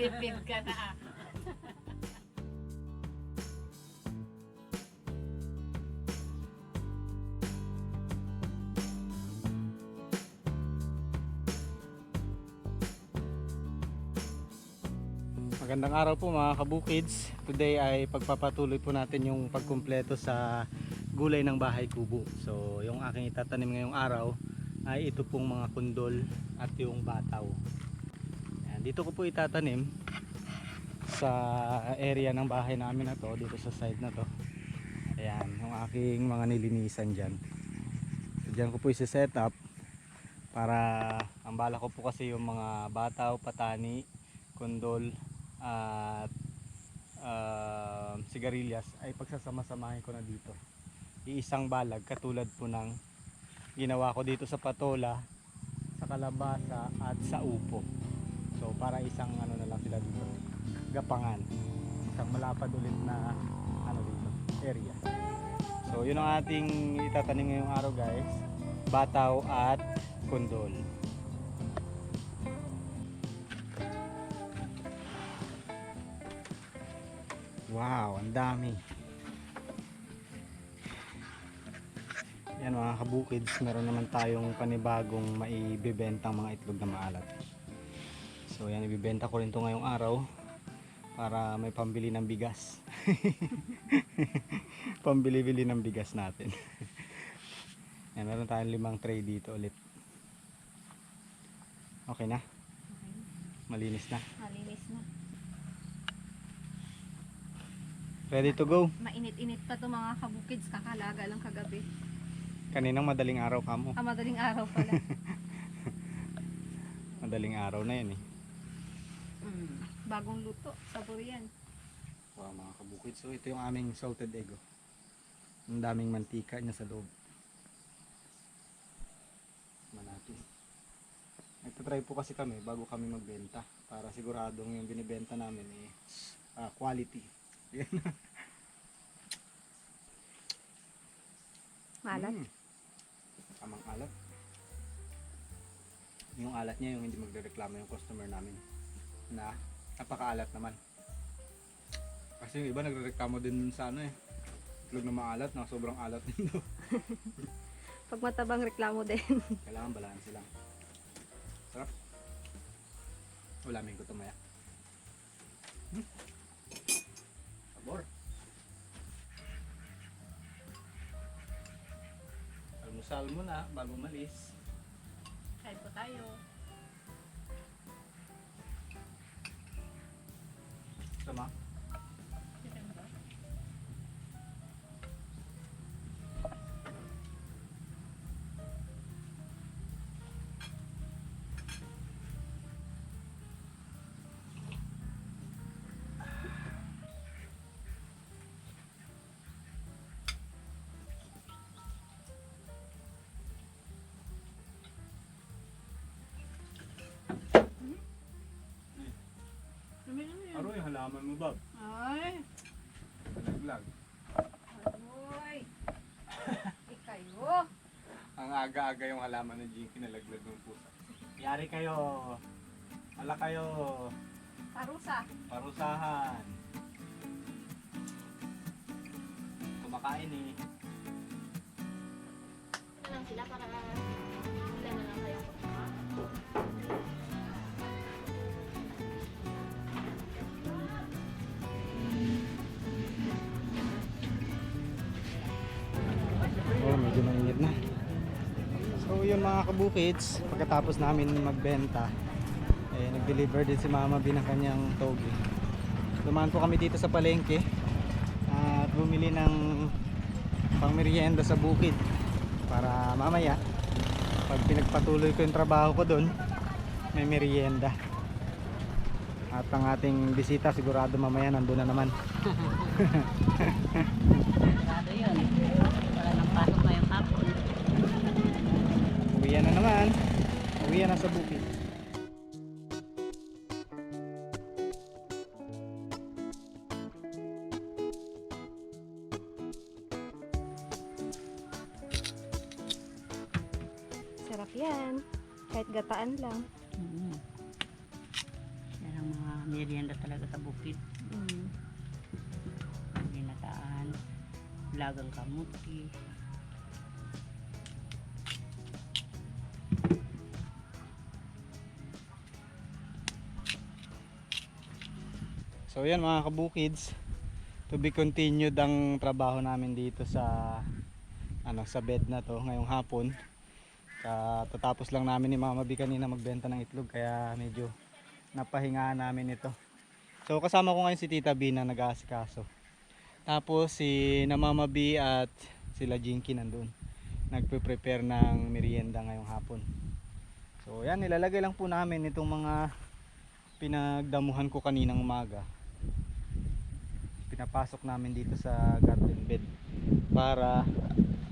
Tipid ka na. Magandang araw po mga kabukids. Today ay pagpapatuloy po natin yung pagkumpleto sa gulay ng bahay kubo. So yung aking itatanim ngayong araw ay ito pong mga kundol at yung bataw. Ayan, dito ko po itatanim sa area ng bahay namin na to, dito sa side na to. Ayan, yung aking mga nilinisan dyan. So dyan ko po isi-set up para ang bala ko po kasi yung mga bataw, patani, kundol at uh, sigarilyas ay pagsasama-samahin ko na dito. Iisang balag katulad po ng ginawa ko dito sa patola, sa kalabasa at sa upo. Para isang ano na lang sila dito, gapangan. Isang malapad ulit na ano dito, area. So yun ang ating itatanim ngayong araw guys, bataw at kundol. Wow, ang dami. Yan mga kabukids, meron naman tayong panibagong maibibentang mga itlog na maalat. So yan, ibibenta ko rin to ngayong araw para may pambili ng bigas. Pambili-bili ng bigas natin. yan, meron tayong limang tray dito ulit. Okay na? Malinis na? Malinis na. Ready to go? Mainit-init pa to mga kabukids. Kakalaga lang kagabi. Kaninang madaling araw ka mo. Ah, madaling araw pala. Madaling araw na yan eh. Mm. Bagong luto. Sabor yan. Wow mga kabukid. So ito yung aming salted egg. oh. Ang daming mantika niya sa loob. Manati. Nagtatry po kasi kami bago kami magbenta. Para siguradong yung binibenta namin eh ah, quality. Yan. Malat. Mm. Tamang alat. Yung alat niya yung hindi magrereklamo yung customer namin. Na napakaalat naman. Kasi yung iba nagrereklamo din sa ano eh. Itlog na maalat, na sobrang alat din daw. Pag matabang reklamo din. Kailangan balanse lang. Sarap. Ulamin ko ito maya. Hmm. Sabor. Almusal muna bago malis. Kain po tayo. 什么 Aro yung halaman mo, Bob. Ay. Naglag. Aroy. Ikayo. Ang aga-aga yung halaman ng Jinky nalaglag ng pusa. Yari kayo. Wala kayo. Parusa. Parusahan. Kumakain eh. Ano lang sila para kabukids, pagkatapos namin magbenta, eh, nag-deliver din si Mama B ng kanyang togi. Dumaan po kami dito sa palengke at bumili ng pangmerienda sa bukid para mamaya pag pinagpatuloy ko yung trabaho ko doon may merienda at ang ating bisita sigurado mamaya nandun na naman yan. Kahit gataan lang. Mm. Yan ang mga merienda talaga sa bukid. Mm. Ginataan, lagang kamuti. So yan mga kabukids, to be continued ang trabaho namin dito sa ano sa bed na to ngayong hapon. Katatapos lang namin ni Mama B kanina magbenta ng itlog kaya medyo napahingaan namin ito. So kasama ko ngayon si Tita B na nag-aasikaso. Tapos si na Mama B at sila Jinky nandun. Nagpe-prepare ng merienda ngayong hapon. So yan nilalagay lang po namin itong mga pinagdamuhan ko kaninang umaga pinapasok namin dito sa garden bed para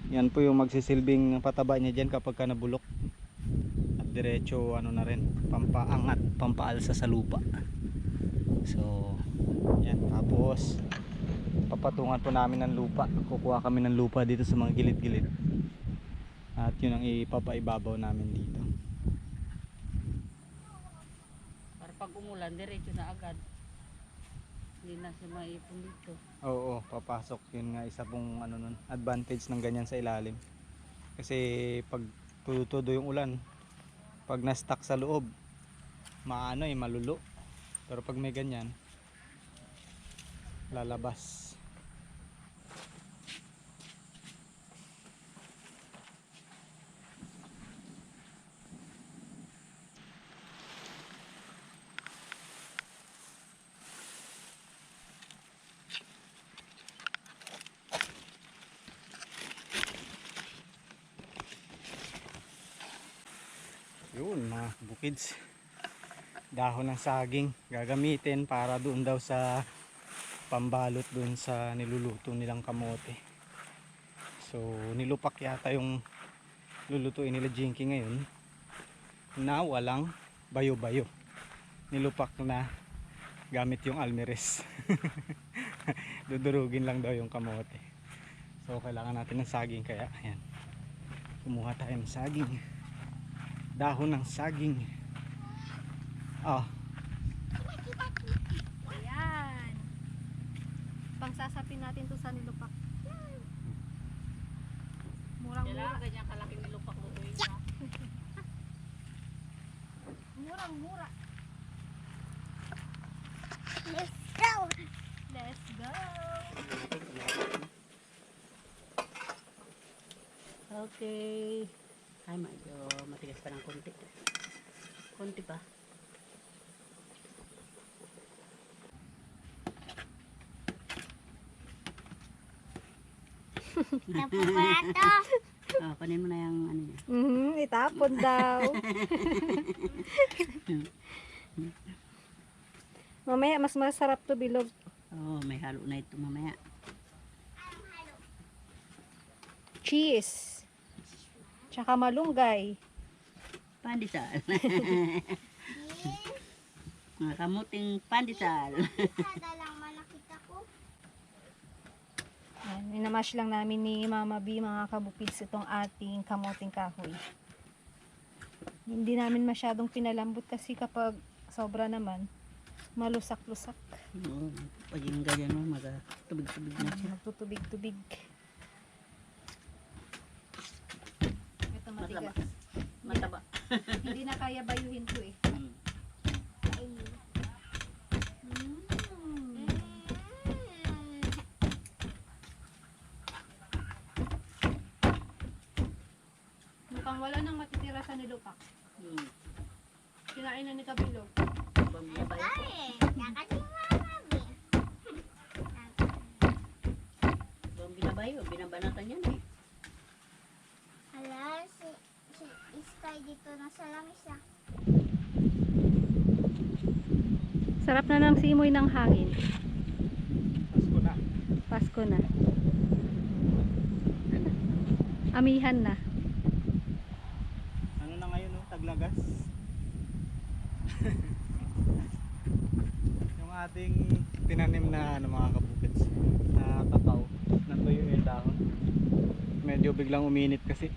yan po yung magsisilbing pataba niya dyan kapag ka nabulok. At diretso ano na rin pampaangat pampaalsa sa lupa. So yan. Tapos papatungan po namin ng lupa. Kukuha kami ng lupa dito sa mga gilid-gilid. At yun ang ipapaibabaw namin dito. Para pag umulan, diretso na agad. Hindi na siya maipon dito. Oo, papasok. Yun nga isa pong ano nun, advantage ng ganyan sa ilalim. Kasi pag tutudo yung ulan, pag na-stuck sa loob, maano eh, malulo. Pero pag may ganyan, lalabas. Yun mga bukids. Dahon ng saging gagamitin para doon daw sa pambalot doon sa niluluto nilang kamote. So nilupak yata yung lulutuin nila Jinky ngayon na walang bayo-bayo. Nilupak na gamit yung almeres. Dudurugin lang daw yung kamote. So kailangan natin ng saging kaya ayan. Kumuha tayo ng saging dahon ng saging. Ah, Ayan. Pangsasapin natin to sa nilupak. Murang-mura. ganyan kalaking nilupak lutuin niya. Murang-mura. Let's go! Let's go! Okay. Ay, medyo matigas pa ng konti. Konti pa. Tapos na to. Oh, kunin mo na yung ano niya. Mhm, itapon daw. Mamaya mas masarap to bilog. Oh, may halo na ito mamaya. Cheese. Tsaka malunggay. Pandesal. Mga kamuting pandesal. Ayan, minamash lang namin ni Mama B mga kabukids itong ating kamoting kahoy. Hindi namin masyadong pinalambot kasi kapag sobra naman, malusak-lusak. Oo, pag yung ganyan magtubig-tubig na siya. Magtutubig-tubig. Ito matigas. Mataba. Hindi na kaya bayuhin to eh. Mm. Mukhang wala nang matitira sa nilupak. Mm. Kinain na ni Kabilog. Pambabay ko. Ay, nakasimabi. Ang binabay, o binabanatan yan eh. Si Sky dito nasa langis ah. Sarap na ng simoy ng hangin. Pasko na. Pasko na. Amihan na. Ano na ngayon no? Taglagas. yung ating tinanim na ano, mga kabukids na kakao natuyo yung dahon medyo biglang uminit kasi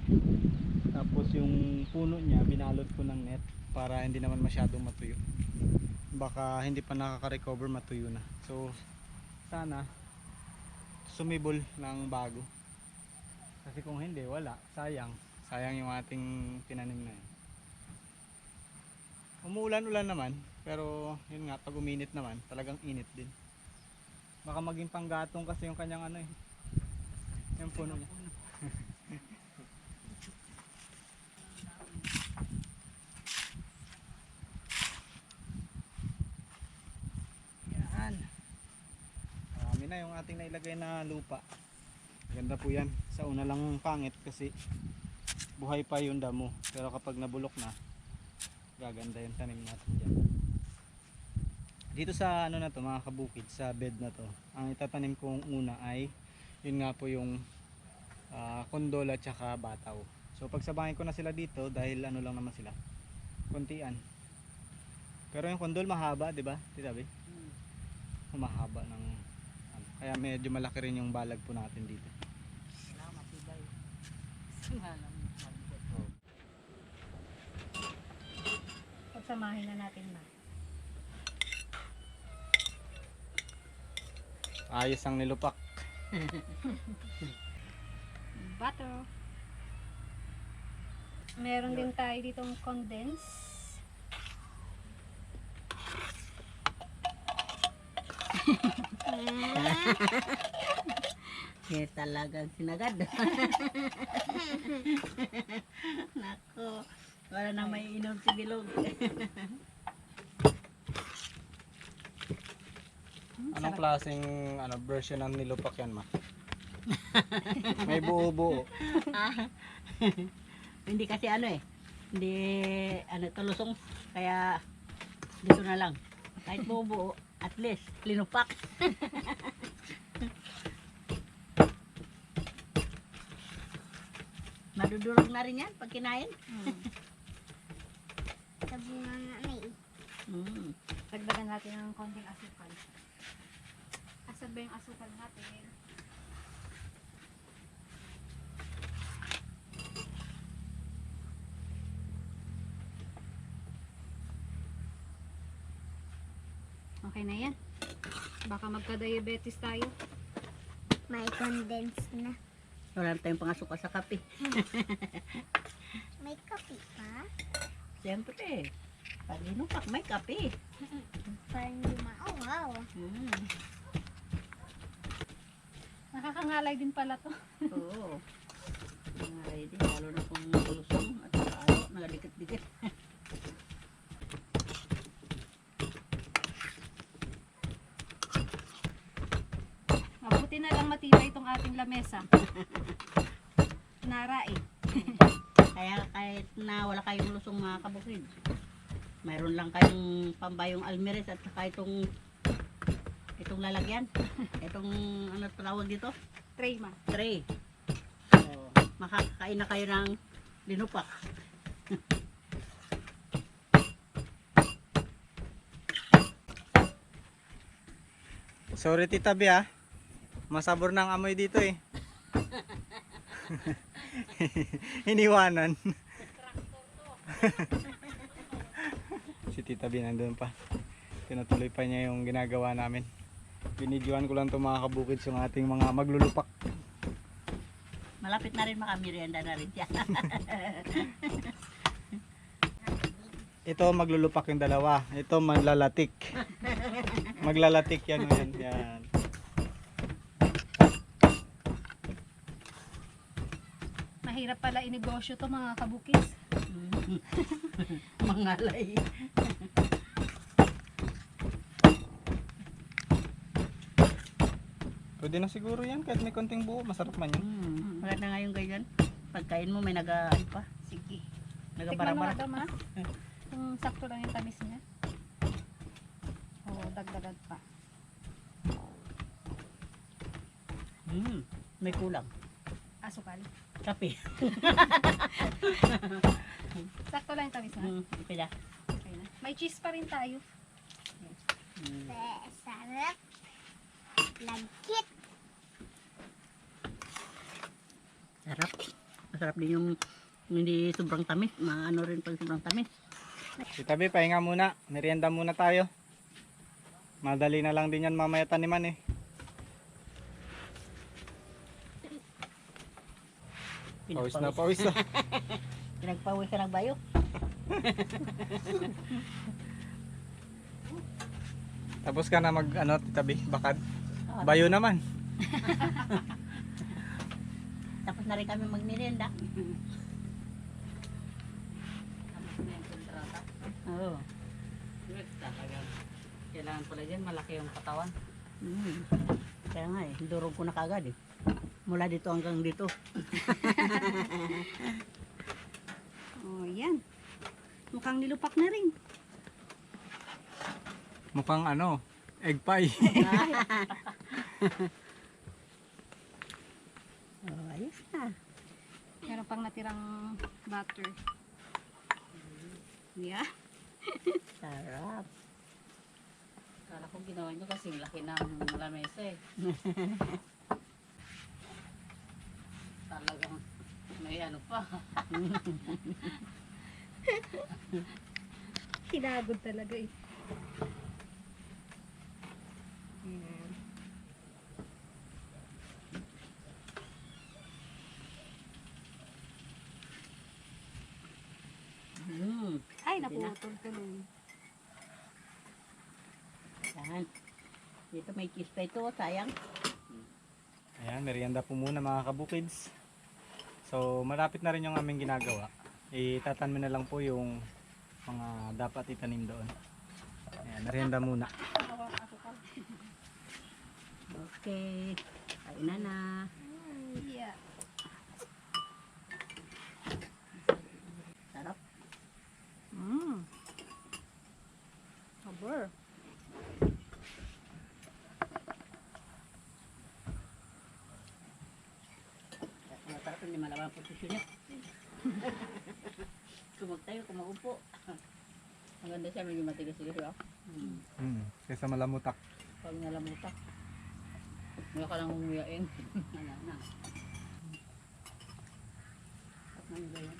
yung puno niya binalot ko ng net para hindi naman masyadong matuyo. Baka hindi pa nakaka-recover matuyo na. So sana sumibol ng bago. Kasi kung hindi wala. Sayang. Sayang yung ating tinanim na yun. Umuulan-ulan naman pero yun nga pag uminit naman talagang init din. Baka maging panggatong kasi yung kanyang ano eh yung puno niya yan marami na yung ating nailagay na lupa. Ganda po yan. Sa una lang pangit kasi buhay pa yung damo. Pero kapag nabulok na gaganda yung tanim natin dyan. Dito sa ano na to mga kabukid sa bed na to ang itatanim kong una ay yun nga po yung ah, kondol at saka bataw. So pagsabahin ko na sila dito dahil ano lang naman sila kontian. Pero yung kondol mahaba di ba titabi mahaba ng ano, kaya medyo malaki rin yung balag po natin dito Salamat, Ibay. Salamat. Pagsamahin na natin na. ayos ang nilupak Butter. Meron din tayo ditong condense. Kaya talagang sinagad. Nako, wala na may inom si Bilog. anong klaseng ano version ng nilupak yan ma may buo-buo Hindi kasi ano eh. Hindi ano tulusong kaya dito na lang. Kahit buo at least linupak. Madudurog na rin yan pag kinain. Sa bunga nga may Mm. Dagdagan natin ng konting asukal. Asan ba yung asukal natin? Okay na yan. Baka magka-diabetes tayo. may condense na. Wala na tayong pangasuka sa kape. May kape pa. Siyempre, pag linupak may kape. Parang lumao. Wow. Mm. Nakakangalay din pala to. Oo. Mga ready, lalo na kung lusong at saka ano, nagadikit-dikit. Mabuti na lang matibay itong ating lamesa. Nara eh. Kaya kahit na wala kayong lusong mga kabukid, mayroon lang kayong pambayong almeres at saka itong itong lalagyan. Itong ano tawag dito? Tray ma. Tray. So, makakakain na kayo ng linupak. sorry tita B ah masabor ng amoy dito eh. Iniwanan. Si tita B nandun pa. Tinutuloy pa niya yung ginagawa namin. Binidyoan ko lang itong mga kabukid yung ating mga maglulupak. Malapit na rin makamirienda na rin siya. ito maglulupak yung dalawa. Ito manlalatik. Maglalatik yan yan, yan. Mahirap pala inegosyo to mga kabukis. Mangalay. pwede na siguro yan kahit may konting buo masarap man yun Mm, maganda nga yung ganyan. Pagkain mo may naga, ano pa, Sige. Tikman mo nagabara-bara. nga daw ma. Kung sakto lang yung tamis niya. Oo, dagdagan pa. Mm, may kulang. Asukal. Kape. Sakto lang yung tamis na. Mm, pila. Okay na. May cheese pa rin tayo. Mm. Sarap. Lagkit. Sarap. Masarap din yung hindi sobrang tamis. Maano rin pag sobrang tamis. Si Tabi, pahinga muna. Merienda muna tayo. Madali na lang din yan mamaya taniman eh. Pawis na pawis na. Pinagpawis ka ng bayo. Tapos ka na mag ano, Tabi, bakad. Bayo naman. Tapos na rin kami magmerienda. Oo. Kailangan pala dyan, malaki yung katawan. Mm. Kaya nga eh, durog ko na kagad eh. Mula dito hanggang dito. Oh, yan. Mukhang nilupak na rin. Mukhang ano, egg pie. Oh, ayos na. Meron pang natirang butter. Yeah. Sarap. Kala ko ginawa nyo kasi laki ng lamesa eh. Talagang may ano pa. Hinagod talaga eh. Mm. Ay, naputol tuloy. Yan. Dito may cheese pa ito, sayang. Ayan, merienda po muna mga kabukids. So, malapit na rin yung aming ginagawa. Itatanim na lang po yung mga dapat itanim doon. Ayan, merienda muna. Okay. Kain na na. Yeah. Sarap. Mm. Sabor. Masarap hindi malaman ang posisyon niya. Kumag tayo, kumaupo. Maganda siya, medyo matigas-tigas yun. Hmm. Mm, kaysa malamutak. Pag nalamutak. May ka lang umuyain. Wala na. At ano ba yan?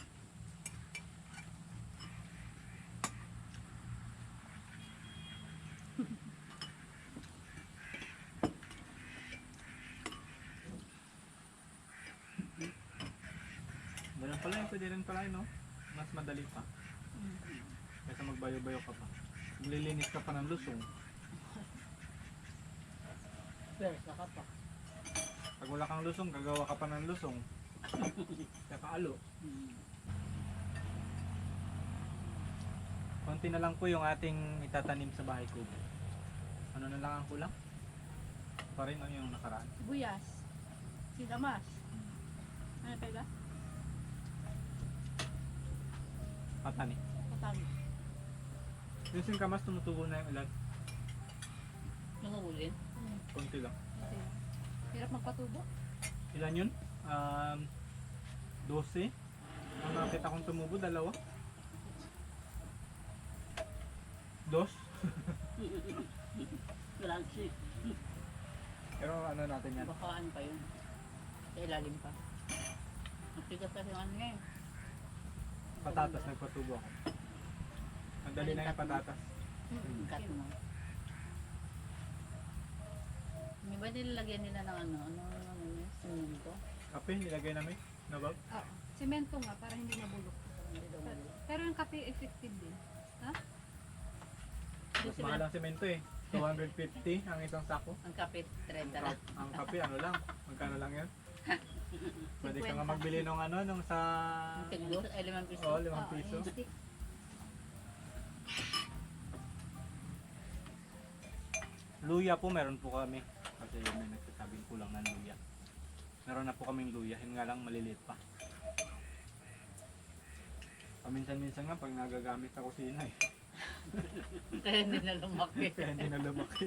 Ganun pala yun, pwede rin pala yun, no? Mas madali pa. Kaysa magbayo-bayo ka pa. Maglilinis ka pa ng lusong. Pero saka pa. Pag wala kang lusong, gagawa ka pa ng lusong. Saka alo. Hmm. Konti na lang po yung ating itatanim sa bahay ko. Ano na lang ang kulang? Pa rin yung nakaraan. Sibuyas. Sigamas. Ano pala? Patani. Patami. Yung singkamas tumutubo na yung ilan. Nakahulin. Konti lang. Hirap magpatubo. Ilan yun? Um, 12. Ang nakita kong tumubo, dalawa. Dos. Si. Pero ano natin yan? Baka ano pa yun. Sa ilalim pa. Matigas kasi yung ano niya eh. Patatas, nagpatubo ako. Madali na yung patatas. Cut mo. May ba nilalagyan nila ng ano? Ano ano ano yun? Siminto? Kape, nilagay namin. Nabag? Ah, semento nga para hindi mabulok. Pero yung kape effective din. Mas mahal ang semento eh. 250 ang isang sako. Ang kapit, 30 Ang, lang. ang kape, ano lang? Magkano lang yan? Pwede ka nga 50. magbili nung ano, nung sa... Ang tiglo, ay limang piso. Oo, limang Ah, piso. stick. Luya po meron po kami. Kasi may nagsasabing kulang ng luya. Meron na po kaming luya, yun nga lang maliliit pa. Paminsan-minsan nga pag nagagamit sa kusina eh. Kaya hindi na lumaki. Kaya hindi na lumaki.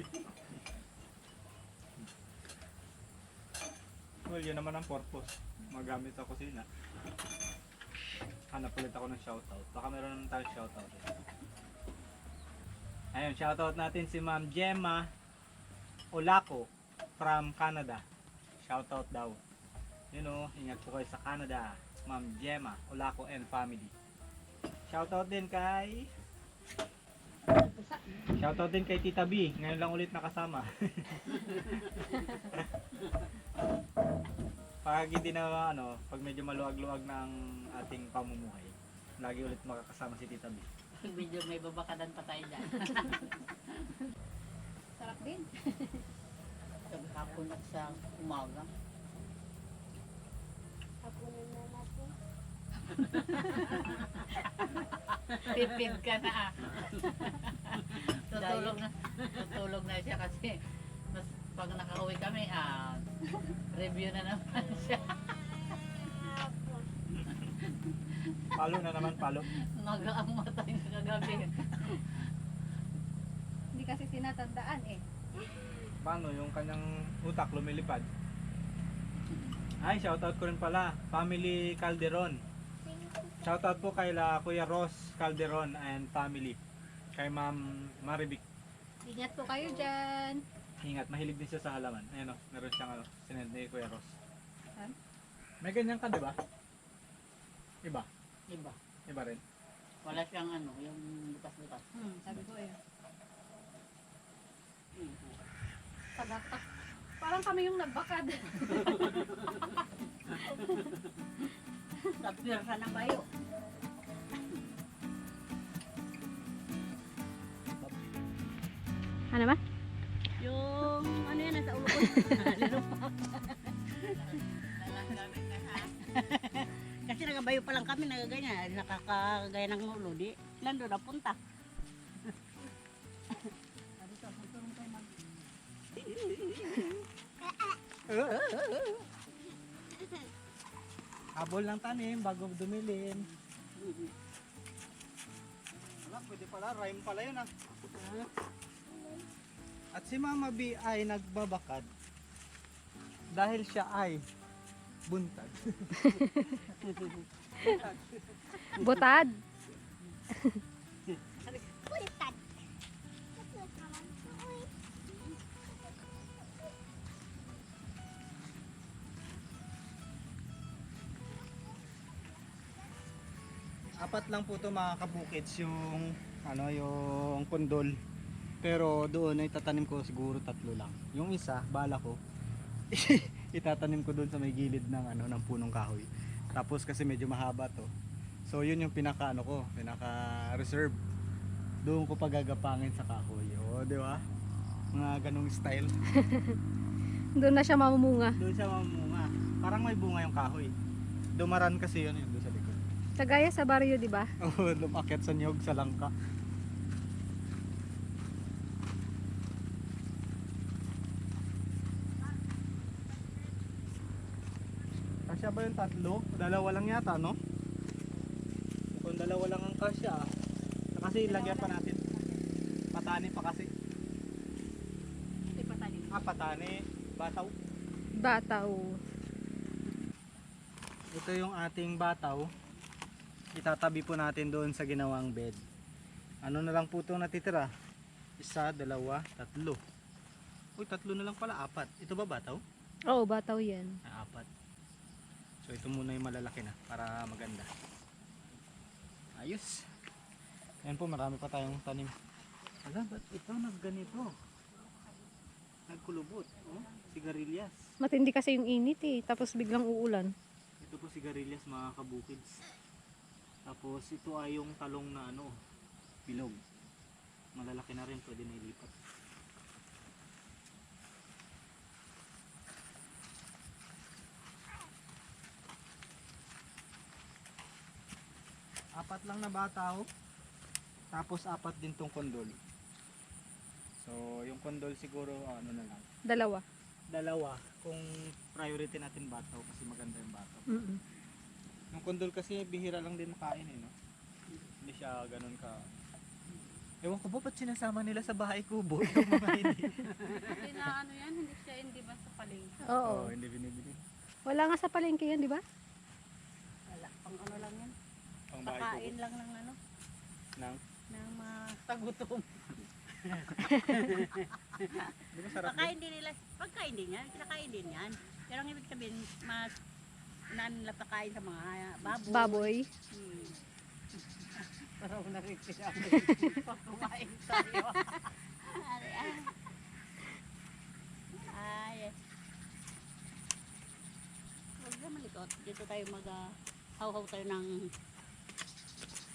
Well, yun naman ang purpose. Magamit sa kusina. Hanap ulit ako ng shoutout. Baka meron naman tayo shoutout. Eh. Ayun, shoutout natin si Ma'am Gemma Olako from Canada. Shoutout daw. You know, ingat po kayo sa Canada. Ma'am Gemma Olako and family. Shoutout din kay Shoutout din kay Tita B. Ngayon lang ulit nakasama. pag hindi na ano, pag medyo maluwag-luwag na ang ating pamumuhay, lagi ulit makakasama si Tita B. Medyo may babakadan pa tayo dyan. Sarap din. Sa hapon at sa umaga. Hapunin na natin. Pipid ka na ah. tutulog na. Tutulog na siya kasi mas pag nakauwi kami, ah, review na naman siya. Palo na naman, palo. Maga ang matay na kagabi. Hindi kasi sinatandaan eh. Paano yung kanyang utak lumilipad? Ay, shoutout ko rin pala. Family Calderon. Shoutout po kay la Kuya Ross Calderon and family. Kay Ma'am Maribik. Ingat po kayo dyan. Ingat, mahilig din siya sa halaman. Ayan o, meron siyang ano, sinend ni Kuya Ross. Han? May ganyan ka, di ba? Iba? Diba? Iba rin. Wala siyang ano, yung butas-butas. Hmm, sabi ko eh. Hmm. Tagaktak. Parang kami yung nagbakad. Sa pwersa ng bayo. ano ba? Kasi nagabayo pa lang kami, nagaganyan. Nakakagaya ng ulo. Di, nandun na punta. Habol ng tanim bago dumilin. Wala, pwede pala. Rhyme pala yun ah. At si Mama B ay nagbabakad dahil siya ay buntag. Butad. Pultad. Apat lang po to mga kabukids yung ano yung kundol. Pero doon ay tatanim ko siguro tatlo lang. Yung isa, bala ko itatanim ko doon sa may gilid ng ano ng punong kahoy. Tapos kasi medyo mahaba to. So yun yung pinaka ano ko, pinaka reserve. Doon ko pagagapangin sa kahoy. O, di ba? Mga ganong style. Doon na siya mamumunga. Doon siya mamunga. Parang may bunga yung kahoy. Dumaran kasi yun yun doon sa likod. Kagaya sa baryo, di ba? Oo, lumakit sa niyog sa langka. Kasya ba yung tatlo? Dalawa lang yata, no? Kung dalawa lang ang kasya, kasi lagyan pa natin. Patani pa kasi. Ah, patani. Bataw. Bataw. Ito yung ating bataw. Itatabi po natin doon sa ginawang bed. Ano na lang po itong natitira? Isa, dalawa, tatlo. Uy, tatlo na lang pala, apat. Ito ba bataw? Oo, bataw yan. Ah. So ito muna yung malalaki na para maganda. Ayos. Ayan po, marami pa tayong tanim. Ala, ba't ito nagganito? Nagkulubot. Oh, sigarilyas. Matindi kasi yung init eh. Tapos biglang uulan. Ito po sigarilyas mga kabukids. Tapos ito ay yung talong na ano, bilog. Malalaki na rin, pwede na ilipat. Apat lang na bataw. Tapos apat din tong kondol. So, yung kondol siguro ano na lang. Dalawa. Dalawa kung priority natin bataw kasi maganda yung bataw. Mm-mm. Yung kondol kasi bihira lang din makain eh, no? Hindi siya ganun ka... Ewan ko ba ba't sinasama nila sa bahay kubo yung mga hindi? Hindi na ano yan, hindi siya hindi ba sa palengke. Oo. hindi binibili. Wala nga sa palengke yan, di ba? Wala, pang ano lang yan. Pakain lang ng ano, Nang, ng mga Tagutom. di ba sarap din? Pagkain din nila, pagkain din yan, kinakain din yan. Pero ang ibig sabihin, mas nan nila pagkain sa mga baboy. Baboy. Hmm. raw na rin siya. Pag kumain tayo. Ah. Ay, Huwag naman likot. Dito tayo mag ah, tayo ng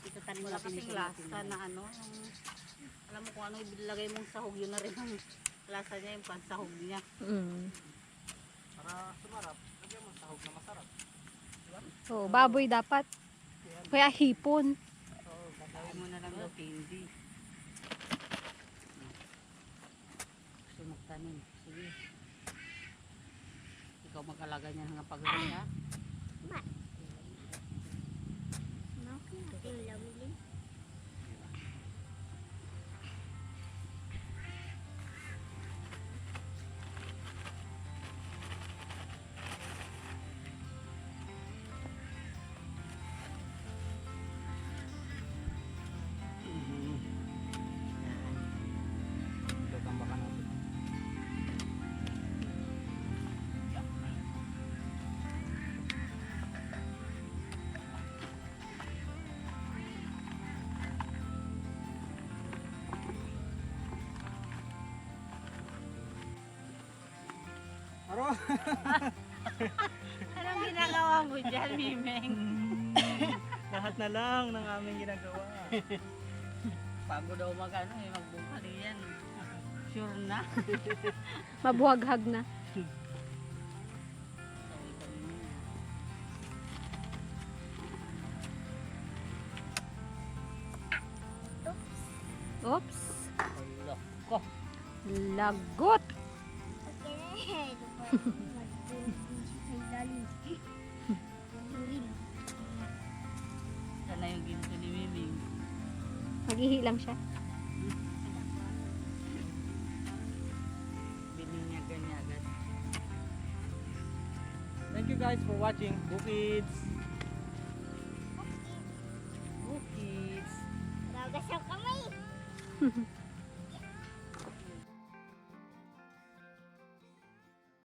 tayo Wala natin kasing lasa na ano. yung- alam mo kung ano ilagay mong sahog yun na rin ang lasa niya yung pansahog niya. Mm. Para sumarap, lagyan mo sahog na masarap. Oh, baboy dapat. Kaya hipon. Gawin mo na lang daw candy. Gusto magtanim. Sige. Ikaw mag-alaga niya hanggang pag-uwi ha. Anong ginagawa mo dyan, Mimeng? Lahat na lang ng aming ginagawa. Bago daw mag ano eh, magbukali yan. Sure na. Mabuhaghag na. Oops. Lagot. Sana yung ginto ni Miming. Maghihi lang siya. Thank you guys for watching. Bukids!